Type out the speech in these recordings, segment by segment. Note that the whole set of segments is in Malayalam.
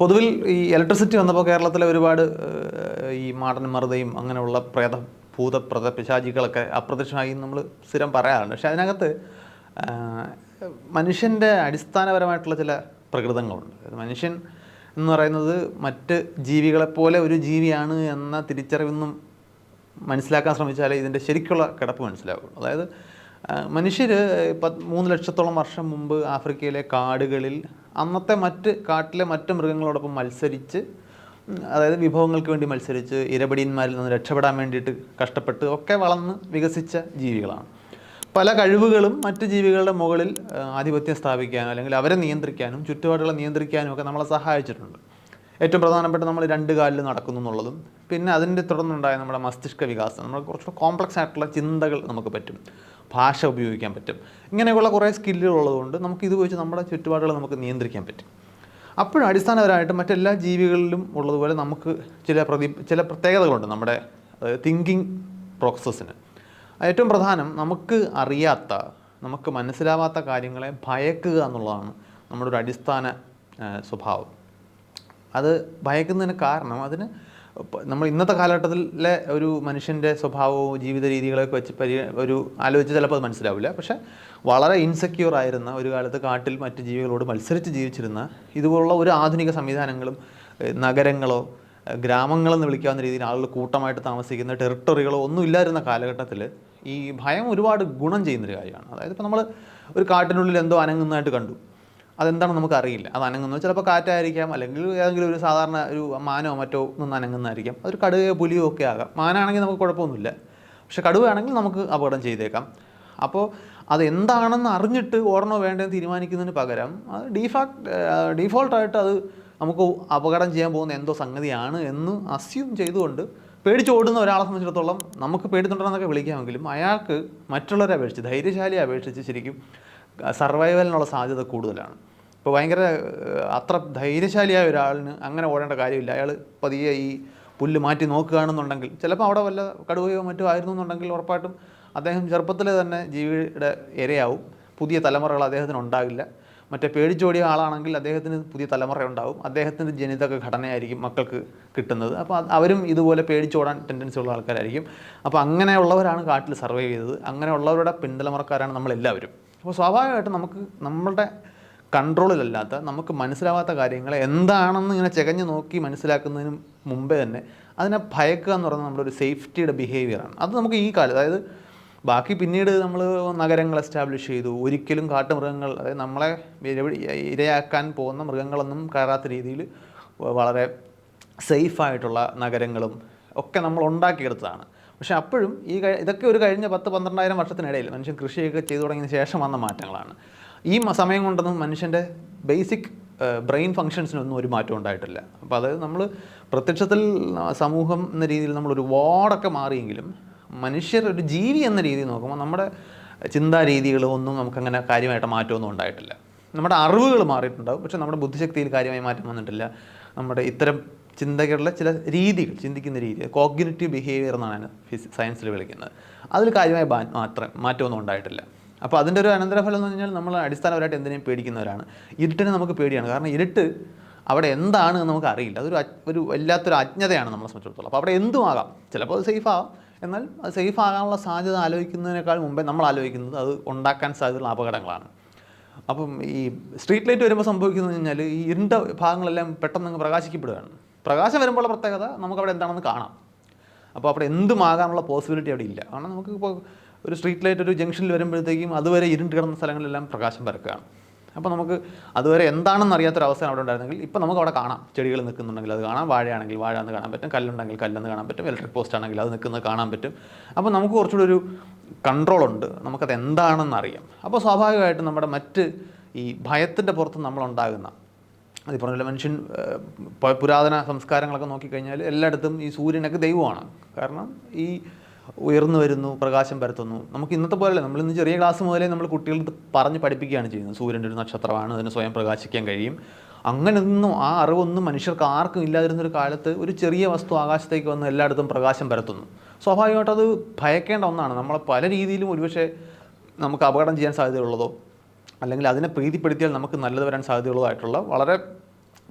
പൊതുവിൽ ഈ ഇലക്ട്രിസിറ്റി വന്നപ്പോൾ കേരളത്തിലെ ഒരുപാട് ഈ മാടൻ മറുതയും അങ്ങനെയുള്ള പ്രേത ഭൂത പ്രത പിശാചികളൊക്കെ അപ്രത്യക്ഷമായി നമ്മൾ സ്ഥിരം പറയാറുണ്ട്. പക്ഷെ അതിനകത്ത് മനുഷ്യന്റെ അടിസ്ഥാനപരമായിട്ടുള്ള ചില പ്രകൃതങ്ങളുണ്ട്. മനുഷ്യൻ എന്ന് പറയുന്നത് മറ്റ് ജീവികളെപ്പോലെ ഒരു ജീവിയാണ് എന്ന തിരിച്ചറിവൊന്നും മനസ്സിലാക്കാൻ ശ്രമിച്ചാലേ ഇതിന്റെ ശരിക്കുള്ള കിടപ്പ് മനസ്സിലാവും അതായത് മനുഷ്യർ ഇപ്പം മൂന്ന് ലക്ഷത്തോളം വർഷം മുമ്പ് ആഫ്രിക്കയിലെ കാടുകളിൽ അന്നത്തെ മറ്റ് കാട്ടിലെ മറ്റ് മൃഗങ്ങളോടൊപ്പം മത്സരിച്ച് അതായത് വിഭവങ്ങൾക്ക് വേണ്ടി മത്സരിച്ച് ഇരപടിയന്മാരിൽ നിന്ന് രക്ഷപ്പെടാൻ വേണ്ടിയിട്ട് കഷ്ടപ്പെട്ട് ഒക്കെ വളർന്ന് വികസിച്ച ജീവികളാണ്. പല കഴിവുകളും മറ്റ് ജീവികളുടെ മുകളിൽ ആധിപത്യം സ്ഥാപിക്കാനോ അല്ലെങ്കിൽ അവരെ നിയന്ത്രിക്കാനും ചുറ്റുപാടുകളെ നിയന്ത്രിക്കാനും ഒക്കെ നമ്മളെ സഹായിച്ചിട്ടുണ്ട്. ഏറ്റവും പ്രധാനപ്പെട്ട നമ്മൾ രണ്ട് കാലിൽ നടക്കുന്നു എന്നുള്ളതും പിന്നെ അതിന്റെ തുടർന്നുണ്ടായ നമ്മുടെ മസ്തിഷ്ക വികാസം നമ്മൾ കുറച്ചുകൂടെ കോംപ്ലക്സ് ആയിട്ടുള്ള ചിന്തകൾ നമുക്ക് പറ്റും ഭാഷ ഉപയോഗിക്കാൻ പറ്റും. ഇങ്ങനെയുള്ള കുറേ സ്കില്ലുകൾ ഉള്ളതുകൊണ്ട് നമുക്ക് ഇത് വെച്ച് നമ്മുടെ ചുറ്റുപാടുകൾ നമുക്ക് നിയന്ത്രിക്കാൻ പറ്റും. അപ്പോഴും അടിസ്ഥാനപരമായിട്ട് മറ്റെല്ലാ ജീവികളിലും ഉള്ളതുപോലെ നമുക്ക് ചില പ്രതി ചില പ്രത്യേകതകളുണ്ട് നമ്മുടെ തിങ്കിങ് പ്രോസസ്സിന് ഏറ്റവും പ്രധാനം നമുക്ക് അറിയാത്ത നമുക്ക് മനസ്സിലാവാത്ത കാര്യങ്ങളെ ഭയക്കുക എന്നുള്ളതാണ് നമ്മുടെ ഒരു അടിസ്ഥാന സ്വഭാവം. അത് ഭയക്കുന്നതിന് കാരണം അതിന് നമ്മൾ ഇന്നത്തെ കാലഘട്ടത്തിലെ ഒരു മനുഷ്യന്റെ സ്വഭാവവും ജീവിത രീതികളൊക്കെ വെച്ച് പരി ഒരു ആലോചിച്ച് ചിലപ്പോൾ അത് മനസ്സിലാവില്ല. പക്ഷേ വളരെ ഇൻസെക്യൂർ ആയിരുന്ന ഒരു കാലത്ത് കാട്ടിൽ മറ്റ് ജീവികളോട് മത്സരിച്ച് ജീവിച്ചിരുന്ന ഇതുപോലുള്ള ഒരു ആധുനിക സംവിധാനങ്ങളും നഗരങ്ങളോ ഗ്രാമങ്ങളെന്ന് വിളിക്കാവുന്ന രീതിയിൽ ആളുകൾ കൂട്ടമായിട്ട് താമസിക്കുന്ന ടെറിട്ടറികളോ ഒന്നും ഇല്ലായിരുന്ന കാലഘട്ടത്തിൽ ഈ ഭയം ഒരുപാട് ഗുണം ചെയ്യുന്നൊരു കാര്യമാണ്. അതായത് ഇപ്പോൾ നമ്മൾ ഒരു കാട്ടിനുള്ളിൽ എന്തോ അനങ്ങുന്നതായിട്ട് കണ്ടു. അതെന്താണെന്ന് നമുക്കറിയില്ല. അത് അനങ്ങുന്നത് ചിലപ്പോൾ കാറ്റായിരിക്കാം. അല്ലെങ്കിൽ ഏതെങ്കിലും ഒരു സാധാരണ ഒരു മാനോ മറ്റോ നിന്ന് അനങ്ങുന്നതായിരിക്കാം. അതൊരു കടുകയോ പുലിയോ ഒക്കെ ആകാം. മാനാണെങ്കിൽ നമുക്ക് കുഴപ്പമൊന്നുമില്ല. പക്ഷെ കടുവയാണെങ്കിൽ നമുക്ക് അപകടം ചെയ്തേക്കാം. അപ്പോൾ അത് എന്താണെന്ന് അറിഞ്ഞിട്ട് ഓടണോ വേണ്ടതെന്ന് തീരുമാനിക്കുന്നതിന് പകരം അത് ഡീഫാക്ട് ഡീഫോൾട്ടായിട്ട് അത് നമുക്ക് അപകടം ചെയ്യാൻ പോകുന്ന എന്തോ സംഗതിയാണ് എന്ന് അസ്യൂം ചെയ്തുകൊണ്ട് പേടിച്ചോടുന്ന ഒരാളെ സംബന്ധിച്ചിടത്തോളം നമുക്ക് പേടിത്തുണ്ടെന്നൊക്കെ വിളിക്കാമെങ്കിലും അയാൾക്ക് മറ്റുള്ളവരെ അപേക്ഷിച്ച് ധൈര്യശാലിയെ അപേക്ഷിച്ച് ശരിക്കും സർവൈവലിനുള്ള സാധ്യത കൂടുതലാണ്. ഇപ്പോൾ ഭയങ്കര അത്ര ധൈര്യശാലിയായ ഒരാളിന് അങ്ങനെ ഓടേണ്ട കാര്യമില്ല. അയാൾ പതിയെ ഈ പുല്ല് മാറ്റി നോക്കുകയാണെന്നുണ്ടെങ്കിൽ ചിലപ്പോൾ അവിടെ വല്ല കടുവയോ മറ്റോ ആയിരുന്നു എന്നുണ്ടെങ്കിൽ ഉറപ്പായിട്ടും അദ്ദേഹം ചെറുപ്പത്തിൽ തന്നെ ജീവിയുടെ ഇരയാവും. പുതിയ തലമുറകൾ അദ്ദേഹത്തിന് ഉണ്ടാകില്ല. മറ്റേ പേടിച്ചോടിയ ആളാണെങ്കിൽ അദ്ദേഹത്തിന് പുതിയ തലമുറ ഉണ്ടാവും. അദ്ദേഹത്തിന്റെ ജനിതക ഘടനയായിരിക്കും മക്കൾക്ക് കിട്ടുന്നത്. അപ്പോൾ അവരും ഇതുപോലെ പേടിച്ചോടാൻ ടെൻഡൻസി ഉള്ള ആൾക്കാരായിരിക്കും. അപ്പോൾ അങ്ങനെയുള്ളവരാണ് കാട്ടിൽ സർവൈവ് ചെയ്തത്. അങ്ങനെയുള്ളവരുടെ പിന്തലമുറക്കാരാണ് നമ്മളെല്ലാവരും. അപ്പോൾ സ്വാഭാവികമായിട്ടും നമുക്ക് നമ്മളുടെ കൺട്രോളിലല്ലാത്ത നമുക്ക് മനസ്സിലാവാത്ത കാര്യങ്ങളെ എന്താണെന്ന് ഇങ്ങനെ ചെകഞ്ഞ് നോക്കി മനസ്സിലാക്കുന്നതിന് മുമ്പേ തന്നെ അതിനെ ഭയക്കുക എന്ന് പറയുന്നത് നമ്മുടെ ഒരു സേഫ്റ്റിയുടെ ബിഹേവിയറാണ് അത് നമുക്ക് ഈ കാലം അതായത് ബാക്കി പിന്നീട് നമ്മൾ നഗരങ്ങൾ എസ്റ്റാബ്ലിഷ് ചെയ്തു ഒരിക്കലും കാട്ടുമൃഗങ്ങൾ അതായത് നമ്മളെ ഇരയാക്കാൻ പോകുന്ന മൃഗങ്ങളൊന്നും കയറാത്ത രീതിയിൽ വളരെ സേഫായിട്ടുള്ള നഗരങ്ങളും ഒക്കെ നമ്മൾ ഉണ്ടാക്കിയെടുത്തതാണ്. പക്ഷേ അപ്പോഴും ഈ ഇതൊക്കെ ഒരു കഴിഞ്ഞ പത്ത് പന്ത്രണ്ടായിരം വർഷത്തിനിടയിൽ മനുഷ്യൻ കൃഷിയൊക്കെ ചെയ്തു തുടങ്ങിയതിന് ശേഷം വന്ന മാറ്റങ്ങളാണ്. ഈ സമയം കൊണ്ടൊന്നും മനുഷ്യന്റെ ബേസിക് ബ്രെയിൻ ഫങ്ഷൻസിനൊന്നും ഒരു മാറ്റം ഉണ്ടായിട്ടില്ല. അപ്പോൾ അതായത് നമ്മൾ പ്രത്യക്ഷത്തിൽ സമൂഹം എന്ന രീതിയിൽ നമ്മൾ ഒരുപാടൊക്കെ മാറിയെങ്കിലും മനുഷ്യർ ഒരു ജീവി എന്ന രീതിയിൽ നോക്കുമ്പോൾ നമ്മുടെ ചിന്താ രീതികളൊന്നും നമുക്കങ്ങനെ കാര്യമായിട്ട് മാറ്റമൊന്നും ഉണ്ടായിട്ടില്ല. നമ്മുടെ അറിവുകൾ മാറിയിട്ടുണ്ടാവും. പക്ഷേ നമ്മുടെ ബുദ്ധിശക്തിയിൽ കാര്യമായി മാറ്റം വന്നിട്ടില്ല. നമ്മുടെ ഇത്തരം ചിന്തകളുടെ ചില രീതികൾ ചിന്തിക്കുന്ന രീതി കോഗ്നിറ്റീവ് ബിഹേവിയർ എന്നാണ് സയൻസിൽ വിളിക്കുന്നത്. അതിൽ കാര്യമായി മാറ്റം മാറ്റമൊന്നും ഉണ്ടായിട്ടില്ല. അപ്പോൾ അതിന്റെ ഒരു അനന്തരഫലം എന്ന് പറഞ്ഞാൽ നമ്മൾ അടിസ്ഥാനപരമായിട്ട് എന്തിനേയും പേടിക്കുന്നവരാണ്. ഇരുട്ടിനെ നമുക്ക് പേടിയാണ്. കാരണം ഇരുട്ട് അവിടെ എന്താണ് എന്ന് നമുക്ക് അറിയില്ല. അതൊരു ഒരു വല്ലാത്തൊരു അജ്ഞതയാണ് നമ്മളെ സംബന്ധിച്ചിടത്തോളം. അപ്പോൾ അവിടെ എന്തും ആകാം. ചിലപ്പോൾ അത് സേഫ് ആകാം എന്നാൽ അത് സേഫ് ആകാനുള്ള സാധ്യത ആലോചിക്കുന്നതിനേക്കാൾ മുമ്പേ നമ്മൾ ആലോചിക്കുന്നത് അത് ഉണ്ടാക്കാൻ സാധ്യതയുള്ള അപകടങ്ങളാണ്. അപ്പം ഈ സ്ട്രീറ്റ് ലൈറ്റ് വരുമ്പോൾ സംഭവിക്കുന്നത് കഴിഞ്ഞാൽ ഈ ഇരുണ്ട ഭാഗങ്ങളെല്ലാം പെട്ടെന്ന് പ്രകാശിക്കപ്പെടുകയാണ്. പ്രകാശം വരുമ്പോഴുള്ള പ്രത്യേകത നമുക്ക് അവിടെ എന്താണെന്ന് കാണാം. അപ്പോൾ അവിടെ എന്തുമാകാനുള്ള പോസിബിലിറ്റി അവിടെ ഇല്ല. കാരണം നമുക്ക് ഇപ്പോൾ ഒരു സ്ട്രീറ്റ് ലൈറ്റ് ഒരു ജംഗ്ഷനിൽ വരുമ്പോഴത്തേക്കും അതുവരെ ഇരുണ്ട് കിടന്ന സ്ഥലങ്ങളിലെല്ലാം പ്രകാശം പരക്കുകയാണ്. അപ്പോൾ നമുക്ക് അതുവരെ എന്താണെന്ന് അറിയാത്തൊരവസ്ഥ അവിടെ ഉണ്ടായിരുന്നെങ്കിൽ ഇപ്പോൾ നമുക്ക് അവിടെ കാണാം. ചെടികൾ നിൽക്കുന്നുണ്ടെങ്കിൽ അത് കാണാം. വാഴയാണെങ്കിൽ വാഴ എന്ന് കാണാൻ പറ്റും. കല്ലുണ്ടെങ്കിൽ കല്ലെന്ന് കാണാൻ പറ്റും. ഇലക്ട്രിക് പോസ്റ്റ് ആണെങ്കിൽ അത് നിൽക്കുന്നത് കാണാൻ പറ്റും. അപ്പോൾ നമുക്ക് കുറച്ചുകൂടി ഒരു കൺട്രോളുണ്ട് നമുക്കത് എന്താണെന്ന് അറിയാം. അപ്പോൾ സ്വാഭാവികമായിട്ടും നമ്മുടെ മറ്റ് ഈ ഭയത്തിന്റെ പുറത്ത് നമ്മളുണ്ടാകുന്ന അത് ഈ പറഞ്ഞ മനുഷ്യൻ പുരാതന സംസ്കാരങ്ങളൊക്കെ നോക്കിക്കഴിഞ്ഞാൽ എല്ലായിടത്തും ഈ സൂര്യനൊക്കെ ദൈവമാണ്. കാരണം ഈ ഉയർന്നു വരുന്നു പ്രകാശം പരത്തുന്നു. നമുക്ക് ഇന്നത്തെ പോലെ നമ്മൾ ഇന്ന് ചെറിയ ക്ലാസ് മുതലേ നമ്മൾ കുട്ടികൾക്ക് പറഞ്ഞ് പഠിപ്പിക്കുകയാണ് ചെയ്യുന്നത്. സൂര്യന്റെ ഒരു നക്ഷത്രമാണ് അതിന് സ്വയം പ്രകാശിക്കാൻ കഴിയും. അങ്ങനെയൊന്നും ആ അറിവൊന്നും മനുഷ്യർക്ക് ആർക്കും ഇല്ലാതിരുന്നൊരു കാലത്ത് ഒരു ചെറിയ വസ്തു ആകാശത്തേക്ക് വന്ന് എല്ലായിടത്തും പ്രകാശം പരത്തുന്നു. സ്വാഭാവികമായിട്ടും അത് ഭയക്കേണ്ട ഒന്നാണ്. നമ്മളെ പല രീതിയിലും ഒരുപക്ഷെ നമുക്ക് അപകടം ചെയ്യാൻ സാധ്യതയുള്ളതോ അല്ലെങ്കിൽ അതിനെ പ്രീതിപ്പെടുത്തിയാൽ നമുക്ക് നല്ലത് വരാൻ സാധ്യതയുള്ളതായിട്ടുള്ള വളരെ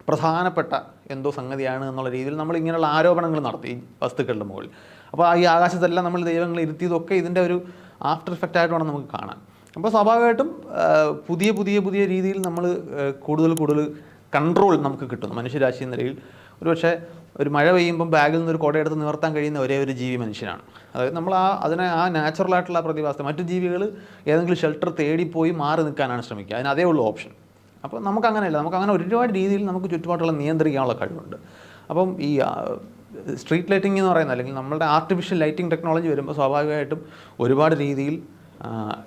പ്രധാനപ്പെട്ട എന്തോ സംഗതിയാണ് എന്നുള്ള രീതിയിൽ നമ്മൾ ഇങ്ങനെയുള്ള ആരോപണങ്ങൾ നടത്തി വസ്തുക്കളുടെ മുകളിൽ. അപ്പോൾ ഈ ആകാശത്തെല്ലാം നമ്മൾ ദൈവങ്ങളെ ഇരുത്തിയതൊക്കെ ഇതിന്റെ ഒരു ആഫ്റ്റർ ഇഫക്റ്റ് ആയിട്ട് വേണം നമുക്ക് കാണാൻ. അപ്പോൾ സ്വാഭാവികമായിട്ടും പുതിയ പുതിയ പുതിയ രീതിയിൽ നമ്മൾ കൂടുതൽ കൂടുതൽ കൺട്രോൾ നമുക്ക് കിട്ടുന്നു. മനുഷ്യരാശി എന്ന നിലയിൽ ഒരുപക്ഷെ ഒരു മഴ പെയ്യുമ്പം ബാഗിൽ നിന്ന് ഒരു കുടയെടുത്ത് നിവർത്താൻ കഴിയുന്ന ഒരേ ഒരു ജീവി മനുഷ്യനാണ്. അതായത് നമ്മൾ ആ അതിനെ ആ നാച്ചുറൽ ആയിട്ടുള്ള പ്രതിഭാസത്തെ മറ്റു ജീവികൾ ഏതെങ്കിലും ഷെൽട്ടർ തേടിപ്പോയി മാറി നിൽക്കാനാണ് ശ്രമിക്കുക. അതിന് അതേ ഉള്ളൂ ഓപ്ഷൻ അപ്പോൾ നമുക്ക് അങ്ങനെയല്ല നമുക്ക് അങ്ങനെ ഒരുപാട് രീതിയിൽ നമുക്ക് ചുറ്റുപാടുള്ള നിയന്ത്രിക്കാനുള്ള കഴിവുണ്ട്. അപ്പം ഈ സ്ട്രീറ്റ് ലൈറ്റിംഗ് എന്ന് പറയുന്നത് അല്ലെങ്കിൽ നമ്മളുടെ ആർട്ടിഫിഷ്യൽ ലൈറ്റിംഗ് ടെക്നോളജി വരുമ്പോൾ സ്വാഭാവികമായിട്ടും ഒരുപാട് രീതിയിൽ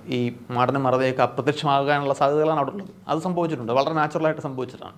ഈ മാടനും മറുതയൊക്കെ അപ്രത്യക്ഷമാകാനുള്ള സാധ്യതകളാണ് അവിടെ ഉള്ളത്. അത് സംഭവിച്ചിട്ടുണ്ട്. വളരെ നാച്ചുറലായിട്ട് സംഭവിച്ചിട്ടാണ്.